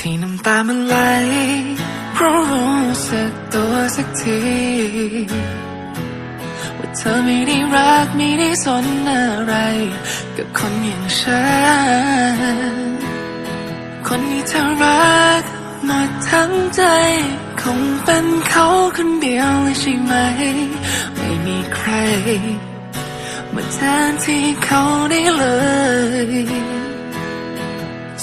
ที่น้ำตามันไหลเพราะรู้สึกตัวสักทีว่าเธอไม่ได้รักไม่ได้สนอะไร กับคนอย่างฉัน คนที่เธอรักหมดทั้งใจ คงเป็นเขาคนเดียวเลยใช่ไหม ไม่มีใคร มาแทนที่เขาได้เลย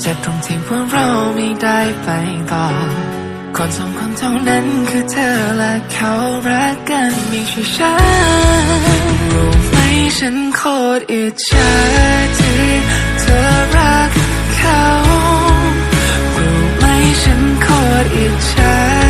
เจ็บตรงที่ว่าเราไม่ได้ไปต่อ คนสองคนเท่านั้นคือเธอและเขารักกันไม่ใช่ฉันรู้ไหมฉันโคตรอิจฉาที่เธอรักเขารู้ไหมฉันโคตรอิจฉา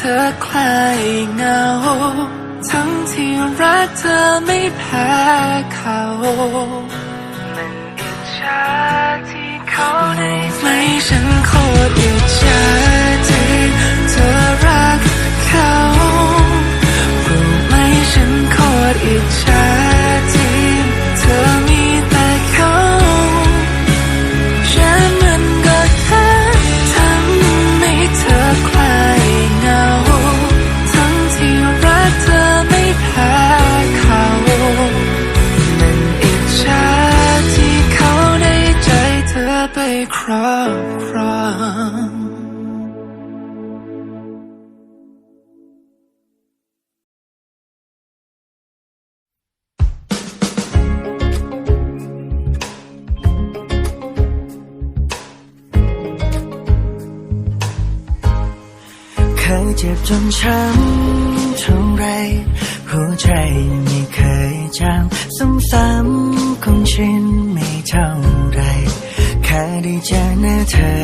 ธอคลายเงา ทั้งที่รักเธอไม่แพ้เขามันอิจฉาที่เขาได้ไหมฉันคตรอิ จนช้ำเท่าไร หัวใจไม่เคยจำซ้ำๆคงชินไม่เท่าไร แค่ได้เจอหน้าเธอ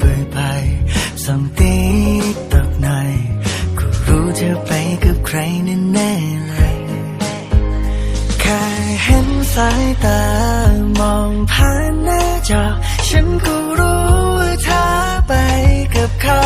บ่อยๆส่งติ๊กตอกหน่อยก็รู้เธอไปกับใครแน่ๆเลย แค่เห็นสายตามองผ่านหน้าจอ ฉันก็รู้ว่าเธอไปกับเขา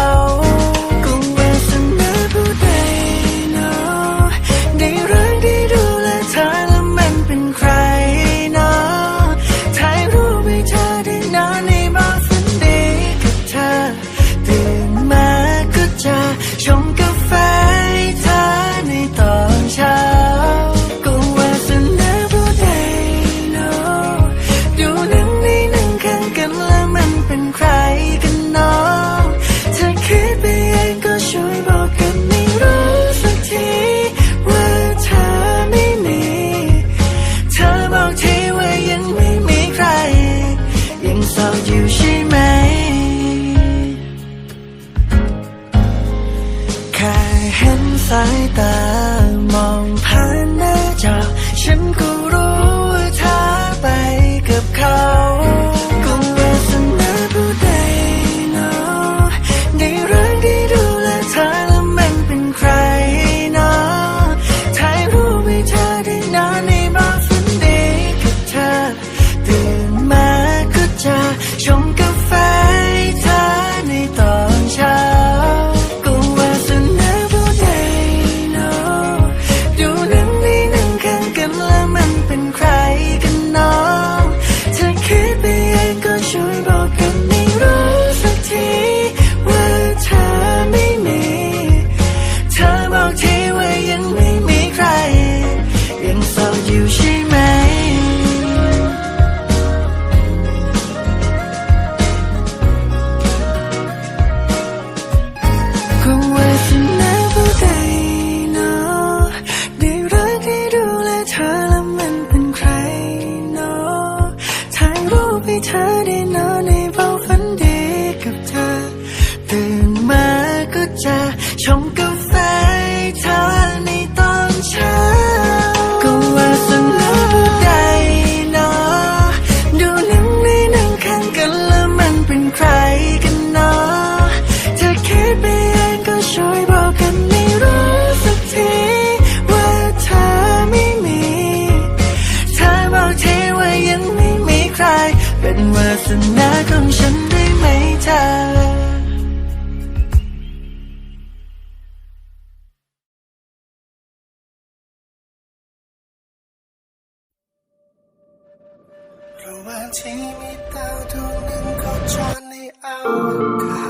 ที่มีดาวดวงหนึ่งโคจรในอวกา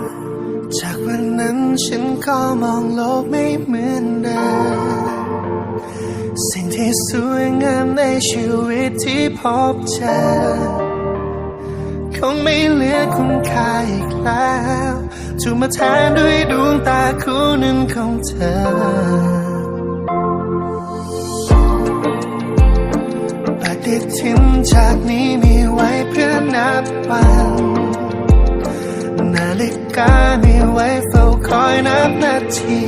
ศจากวันนั้นฉันก็มองโลกไม่เหมือนเดิมสิ่งที่สวยงามในชีวิตที่พบเจอคงไม่เหลือคุณค่าอีกแล้วถูกมาแทนด้วยดวงตาคู่หนึ่งของเธอ ทินจากนี้มีไว้เพื่อนับวันนาฬิกามีไว้เฝ้าคอยนับนาที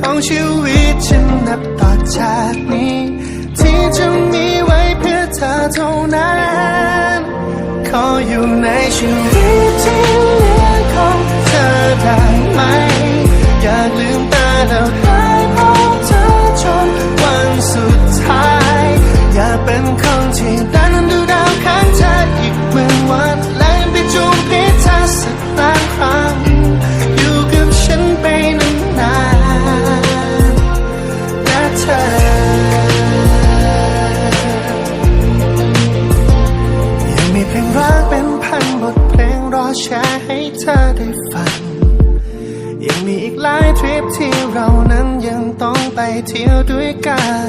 ของชีวิตฉันนับต่อจากนี้ ที่จะมีไว้เพื่อเธอเท่านั้น ขออยู่ในชีวิตที่เหลือของเธอได้ไหม หลายทริปที่เรานั้นยังต้องไปเที่ยวด้วยกัน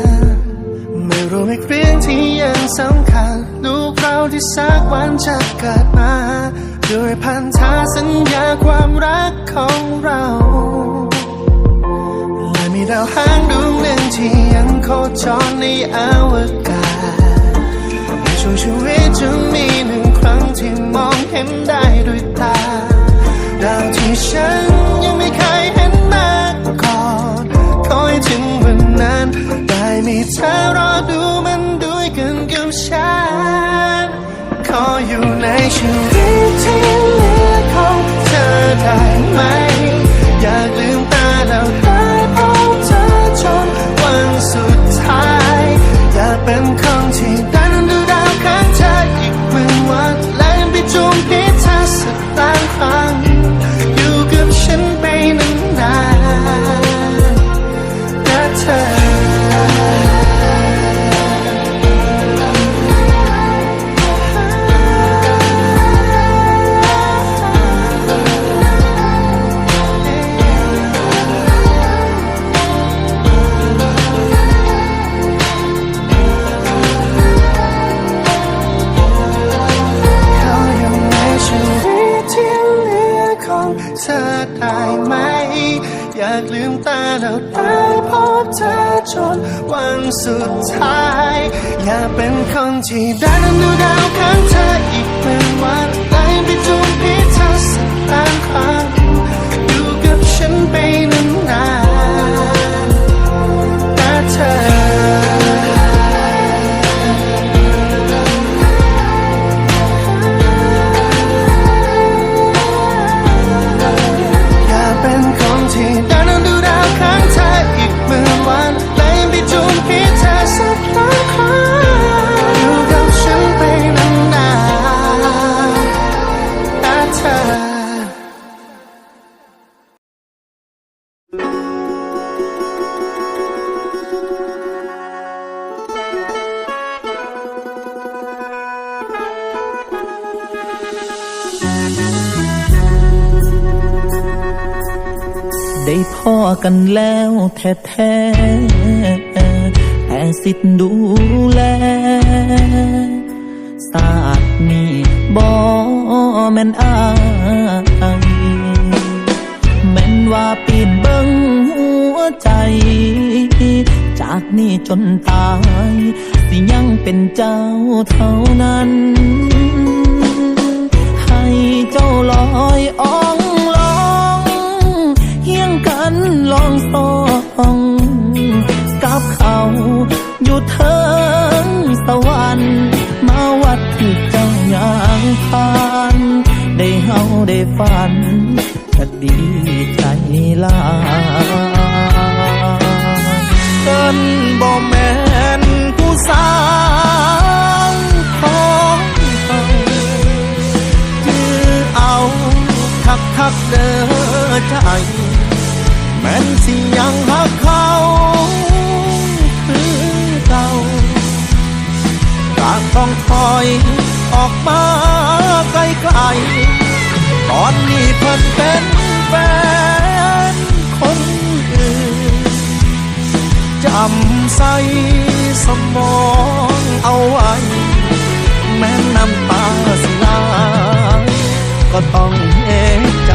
ไม่รวมอีกเรื่องที่ยังสำคัญ ลูกเราที่สักวันจะเกิดมา ด้วยพันธาสัญญาความรักของเราและมีดาวหางดวงหนึ่งที่ยังโคจรในอวกาศในช่วงชีวิตจะมีหนึ่งครั้งที่มองเห็นได้ด้วยตาดาวที่ฉันยังไม่เคยเห็น นนั้นได้มีเธอรอดูมันด้วยกันกับฉัน ขออยู่ในชีวิตที่เหลือของเธอได้ไหม อยากลืมตาแล้วได้พบเธอจนวันสุดท้าย อยากเป็น ของเธอได้ไหม อยากลืมตาแล้วได้พบเธอจนวันสุดท้าย อยากเป็นคนที่ได้นั่นดูดาวข้างเธออีกเป็นวันได้ไปจูบพิธาสักล้านครั้ง ได้พ่อกันแล้วแท้ๆแต่สิทธิ์ดูแลศาสตร์นี้บ่แม่นอายแม่นว่าปีนเบิ่งหัวใจ จากนี้จนตาย สิยังเป็นเจ้าเท่านั้น ฝันก็ดีใจลายเอิ้นบ่แม่นผู้สาวของเขาจือเอาคักคักเด้อใจแม่นสิยังหักเขาคือเก่ากต้องถอยออกมาไกลๆต อนนี้เพิ่นเป็นแฟนคนอื่นจำใส่สมองเอาไว้ แม้น้ำตาสิไหลก็ต้องเห็นใจ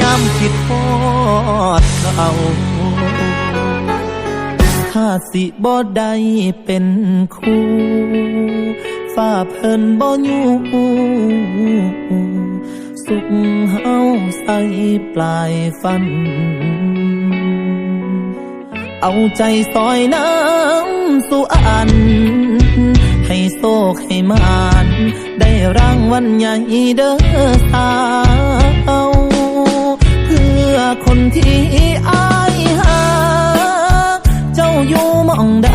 ย้ำคิดพอดเขาถ้าสิบ่ได้เป็นคู่ฝ้าเพิ่นบ่อยู่ สุขเฮาใส่ปลายฟัน เอาใจซอยน้ำสู่อัน ให้โซกให้มาน ได้รางวัลใหญ่เด้อสาวเพื่อคนที่อายหา เจ้าอยู่มองใด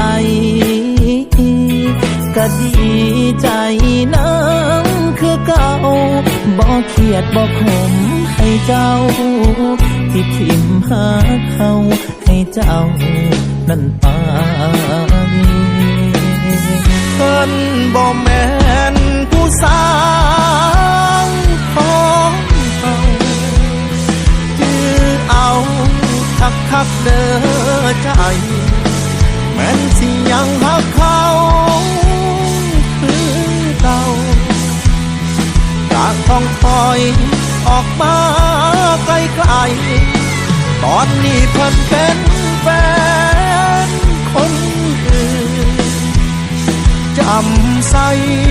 ก็ดีใจนังคือเก่า บ่เครียดบ่ขมให้เจ้าที่ทิมหาเขาให้เจ้านั่นไปเพิ่นบ่แม่นผู้สา นี่พันเป็นแฟนคนอื่นจำใส่ส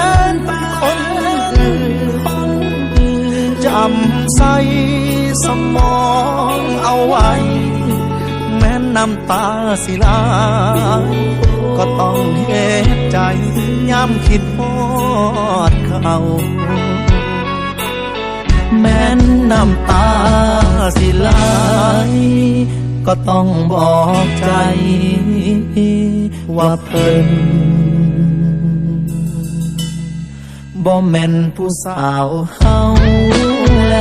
นจำใสสมองเอาไว้ แม้น้ำตาสิไหลก็ต้องเห็นใจย้ำคิดพอดเขาแม้นน้ำตาสิไหลก็ต้องบอกใจว่าเพิ่น บ่แม่นผู้สาวเฮาแล